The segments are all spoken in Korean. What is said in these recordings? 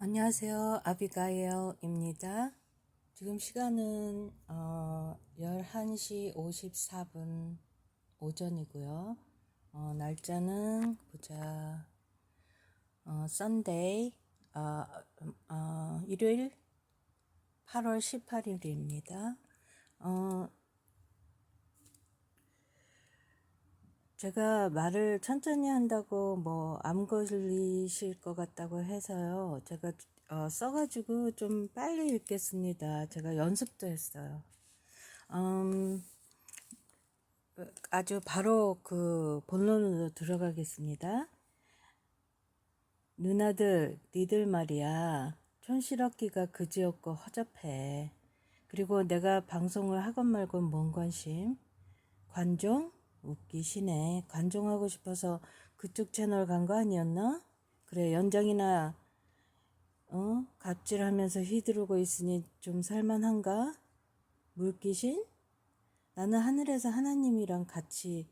안녕하세요. 아비가일입니다. 지금 시간은 어, 11시 54분 오전이고요. 어, 날짜는 보자. 어, 썬데이 어, 어, 일요일 8월 18일입니다. 어, 제가 말을 천천히 한다고 뭐 암 걸리실 것 같다고 해서요. 제가 어, 써가지고 좀 빨리 읽겠습니다. 제가 연습도 했어요. 음, 아주 바로 그 본론으로 들어가겠습니다. 누나들, 니들 말이야. 촌스럽기가 그지없고 허접해. 그리고 내가 방송을 하건 말건 뭔 관심? 관종? 웃기시네. 관종하고 싶어서 그쪽 채널 간 거 아니었나? 그래, 연장이나, 어? 갑질하면서 휘두르고 있으니 좀 살만한가? 물귀신? 나는 하늘에서 하나님이랑 같이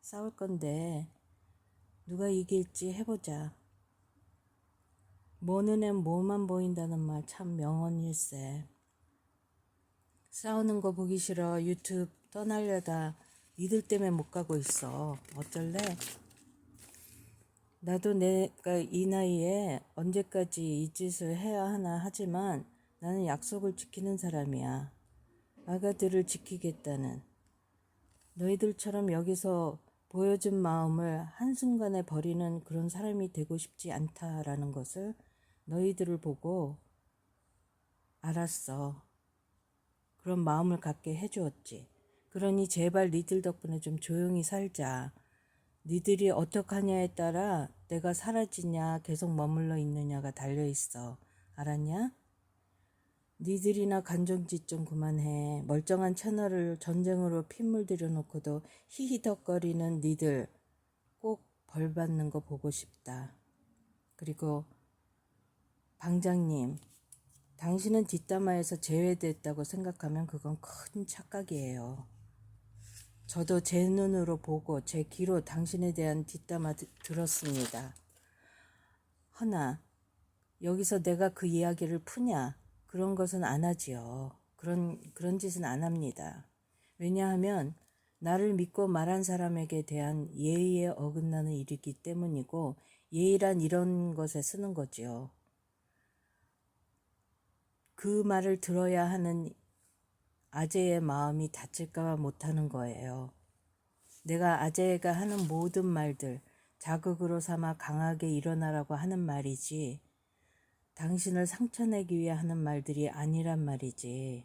싸울 건데, 누가 이길지 해보자. 뭐 눈엔 뭐만 보인다는 말 참 명언일세. 싸우는 거 보기 싫어 유튜브 떠나려다 니들 때문에 못 가고 있어. 어쩔래? 나도 내가 이 나이에 언제까지 이 짓을 해야 하나 하지만 나는 약속을 지키는 사람이야. 아가들을 지키겠다는. 너희들처럼 여기서 보여준 마음을 한순간에 버리는 그런 사람이 되고 싶지 않다라는 것을 너희들을 보고 알았어. 그런 마음을 갖게 해주었지. 그러니 제발 니들 덕분에 좀 조용히 살자. 니들이 어떡하냐에 따라 내가 사라지냐 계속 머물러 있느냐가 달려 있어. 알았냐? 니들이나 간종짓 좀 그만해. 멀쩡한 채널을 전쟁으로 핏물 들여 놓고도 히히덕거리는 니들 꼭 벌 받는 거 보고 싶다. 그리고 방장님, 당신은 뒷담화에서 제외됐다고 생각하면 그건 큰 착각이에요. 저도 제 눈으로 보고 제 귀로 당신에 대한 뒷담화 드- 들었습니다. 허나 여기서 내가 그 이야기를 푸냐? 그런 것은 안 하지요. 그런 그런 짓은 안 합니다. 왜냐하면 나를 믿고 말한 사람에게 대한 예의에 어긋나는 일이기 때문이고 예의란 이런 것에 쓰는 거지요. 그 말을 들어야 하는 아재의 마음이 다칠까봐 못하는 거예요. 내가 아재가 하는 모든 말들 자극으로 삼아 강하게 일어나라고 하는 말이지 당신을 상처내기 위해 하는 말들이 아니란 말이지.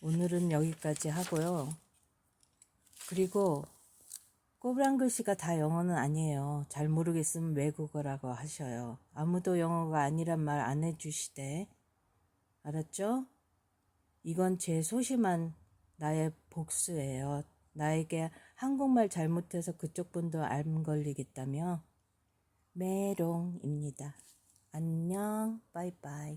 오늘은 여기까지 하고요. 그리고 꼬부랑 글씨가 다 영어는 아니에요. 잘 모르겠으면 외국어라고 하셔요. 아무도 영어가 아니란 말 안 해주시대. 알았죠? 이건 제 소심한 나의 복수예요. 나에게 한국말 잘못해서 그쪽 분도 안 걸리겠다며? 메롱입니다. 안녕, 빠이빠이.